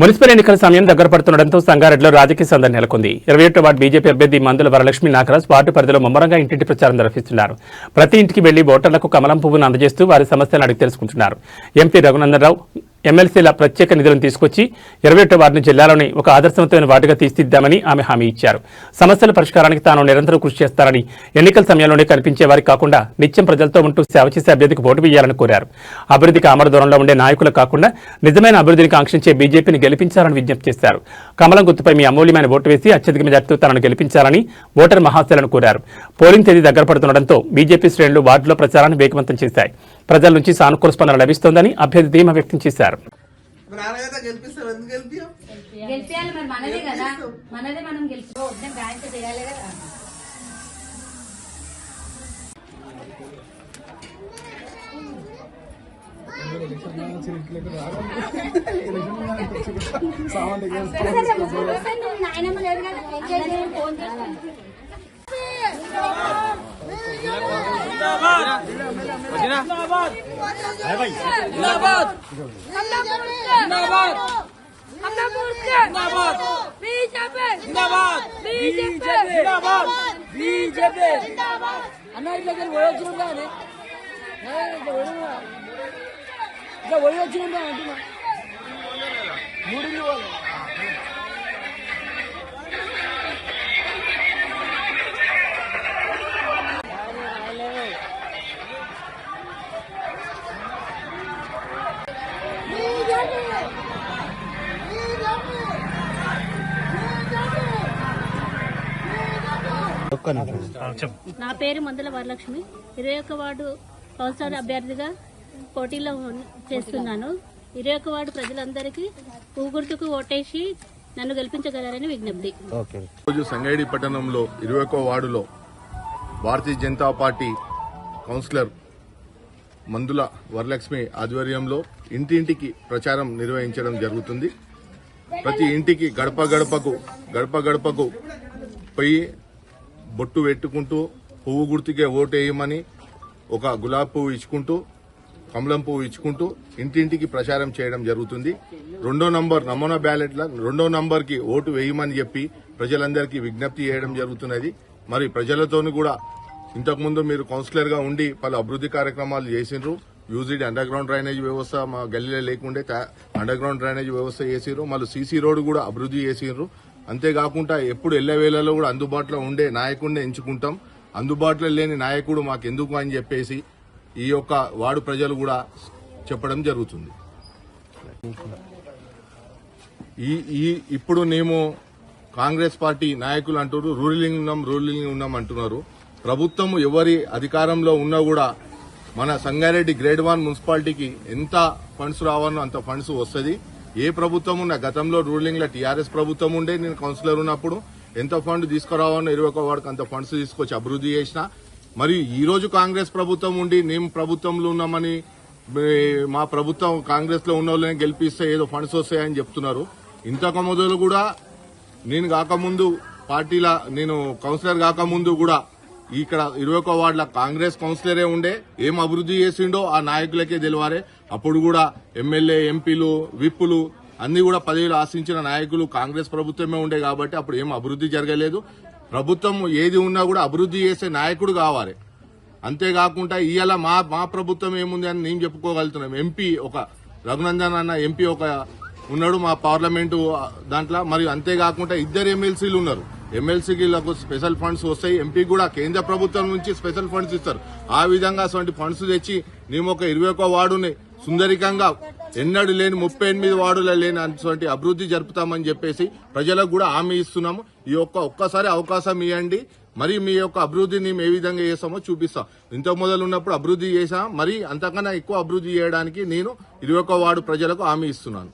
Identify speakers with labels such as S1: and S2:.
S1: Municipal ఎన్నికల సమయం దగ్గర పడుతుండటంతో సంగారెడ్డిలో రాజకీయ సందడి నెలకొంది. ఇరవై ఒకటో వార్డు బీజేపీ అభ్యర్థి మందుల వరలక్ష్మి నాగరాజ్ వార్డు పరిధిలో ముమ్మరంగా ఇంటింటి ప్రచారం నిర్వహిస్తున్నారు. ప్రతి ఇంటికి వెళ్ళి ఓటర్లకు కమలం పువ్వును అందజేస్తూ వారి సమస్యలను అడిగి తెలుసుకుంటున్నారు. ఎంపీ రఘునందనరావు ఎమ్మెల్సీల ప్రత్యేక నిధులను తీసుకొచ్చి ఇరవై ఒకటో వార్డును జిల్లాలోని ఒక ఆదర్శవంతమైన వార్డుగా తీర్చిదిద్దామని ఆమె హామీ ఇచ్చారు. సమస్యల పరిష్కారానికి తాను నిరంతరం కృషి చేస్తారని ఎన్నికల సమయంలోనే కనిపించే వారికి కాకుండా నిత్యం ప్రజలతో ఉంటూ సేవ చేసే అభ్యర్థికి ఓటు వేయాలని కోరారు. అభివృద్ధికి ఆమర దూరంలో ఉండే నాయకులు కాకుండా నిజమైన అభివృద్ధిని కాంక్షించే బీజేపీని గెలిపించాలని విజ్ఞప్తి చేశారు. కమలం గుర్తుపై మీ అమూల్యమైన ఓటు వేసి అత్యధిక మెజార్టీతో తనను గెలిపించాలని ఓటర్ మహాశయాలను కోరారు. పోలింగ్ తేదీ దగ్గర పడుతుండటంతో బీజేపీ శ్రేణులు వార్డులో ప్రచారాన్ని వేగవంతం చేశాయి. ప్రజల నుంచి సానుకూల స్పందన లభిస్తోందని అభ్యర్థి ధీమా వ్యక్తం చేశారు.
S2: మరి
S3: అన్న ఇట్లా ఒడి వచ్చిన ఇట్లా ఒడి ఇట్లా ఒడి వచ్చిన అంటున్నా మూడు
S4: నా పేరు మందుల వరలక్ష్మి. ఇరవై ఒక్క వార్డు కౌన్సిలర్ అభ్యర్థిగా పోటీలో చేస్తున్నాను. ఇరవై ఒక్క వార్డు ప్రజలందరికీ ఊగుర్తుకు ఓటేసి నన్ను గెలిపించగలరని విజ్ఞప్తి.
S5: రోజు సంగైడి పట్టణంలో ఇరవై ఒక్క వార్డులో భారతీయ జనతా పార్టీ కౌన్సిలర్ మందుల వరలక్ష్మి ఆధ్వర్యంలో ఇంటింటికి ప్రచారం నిర్వహించడం జరుగుతుంది. ప్రతి ఇంటికి గడప గడపకు గడప గడపకు పోయి బొట్టు పెట్టుకుంటూ పువ్వు గుర్తుకే ఓటు వేయమని ఒక గులాబీ పువ్వు ఇచ్చుకుంటూ కమలం పువ్వు ఇచ్చుకుంటూ ఇంటింటికి ప్రచారం చేయడం జరుగుతుంది. రెండో నంబర్ నమూనా బ్యాలెట్ల రెండో నంబర్కి ఓటు వేయమని చెప్పి ప్రజలందరికీ విజ్ఞప్తి చేయడం జరుగుతున్నది. మరి ప్రజలతోనూ కూడా ఇంతకుముందు మీరు కౌన్సిలర్గా ఉండి పలు అభివృద్ధి కార్యక్రమాలు చేసిండ్రు. యూజ్డ్ అండర్ గ్రౌండ్ డ్రైనేజ్ వ్యవస్థ మా గల్లీలో లేకుండే అండర్ గ్రౌండ్ డ్రైనేజ్ వ్యవస్థ చేసిర్రు మళ్ళీ సీసీ రోడ్ కూడా అభివృద్ధి చేసిండ్రు. అంతేకాకుండా ఎప్పుడు ఎల్లవేళలో కూడా అందుబాటులో ఉండే నాయకుడిని ఎంచుకుంటాం. అందుబాటులో లేని నాయకుడు మాకు ఎందుకు అని చెప్పేసి ఈ యొక్క వాడు ప్రజలు కూడా చెప్పడం జరుగుతుంది. ఈ ఈ ఇప్పుడు మేము కాంగ్రెస్ పార్టీ నాయకులు అంటున్నారు రూలింగ్ ఉన్నాం రూలింగ్ ఉన్నాం అంటున్నారు. ప్రభుత్వం ఎవరి అధికారంలో ఉన్నా కూడా మన సంగారెడ్డి గ్రేడ్ వన్ మున్సిపాలిటీకి ఎంత ఫండ్స్ రావాలో అంత ఫండ్స్ వస్తుంది. ఏ ప్రభుత్వం ఉన్నా గతంలో రూలింగ్లో టీఆర్ఎస్ ప్రభుత్వం ఉండే నేను కౌన్సిలర్ ఉన్నప్పుడు ఎంత ఫండ్ తీసుకురావాలో ఇరవై ఒక వాడికి అంత ఫండ్స్ తీసుకొచ్చి అభివృద్ధి చేసిన. మరియు ఈ రోజు కాంగ్రెస్ ప్రభుత్వం ఉండి మేము ప్రభుత్వంలో ఉన్నామని మా ప్రభుత్వం కాంగ్రెస్లో ఉన్న వాళ్ళని గెలిపిస్తే ఏదో ఫండ్స్ వస్తాయని చెప్తున్నారు. ఇంతకు మొదలు కూడా నేను కాకముందు పార్టీల నేను కౌన్సిలర్ కాకముందు కూడా ఇక్కడ ఇరవై ఒక వార్డుల కాంగ్రెస్ కౌన్సిలరే ఉండే ఏం అభివృద్ధి చేసిండో ఆ నాయకులకే తెలివారే అప్పుడు కూడా ఎమ్మెల్యే ఎంపీలు విప్పులు అన్ని కూడా పదవిలు ఆశించిన నాయకులు కాంగ్రెస్ ప్రభుత్వమే ఉండే కాబట్టి అప్పుడు ఏం అభివృద్ధి జరగలేదు. ప్రభుత్వం ఏది ఉన్నా కూడా అభివృద్ధి చేసే నాయకుడు కావాలి. అంతేకాకుండా ఇవాళ మా మా ప్రభుత్వం ఏముంది అని నేను చెప్పుకోగలుగుతున్నాం. ఎంపీ ఒక రఘునందన్ అన్న ఎంపీ ఒక ఉన్నాడు మా పార్లమెంటు దాంట్లో. మరియు అంతేకాకుండా ఇద్దరు ఎమ్మెల్సీలు ఉన్నారు. ఎమ్మెల్సీకి స్పెషల్ ఫండ్స్ వస్తాయి. ఎంపీ కూడా కేంద్ర ప్రభుత్వం నుంచి స్పెషల్ ఫండ్స్ ఇస్తారు. ఆ విధంగా అటువంటి ఫండ్స్ తెచ్చి మేము ఒక ఇరవై ఒక వార్డుని సుందరికంగా ఎన్నడూ లేని ముప్పై ఎనిమిది వార్డుల లేని అటువంటి అభివృద్ధి జరుపుతామని చెప్పేసి ప్రజలకు కూడా హామీ ఇస్తున్నాము. ఈ యొక్క ఒక్కసారి అవకాశం ఇవ్వండి. మరి మీ యొక్క అభివృద్ధిని మేము ఏ విధంగా చేస్తామో చూపిస్తాం. ఇంత మొదలు ఉన్నప్పుడు అభివృద్ధి చేశాం. మరి అంతకన్నా ఎక్కువ అభివృద్ధి చేయడానికి నేను ఇరవై ఒక వార్డు ప్రజలకు హామీ ఇస్తున్నాను.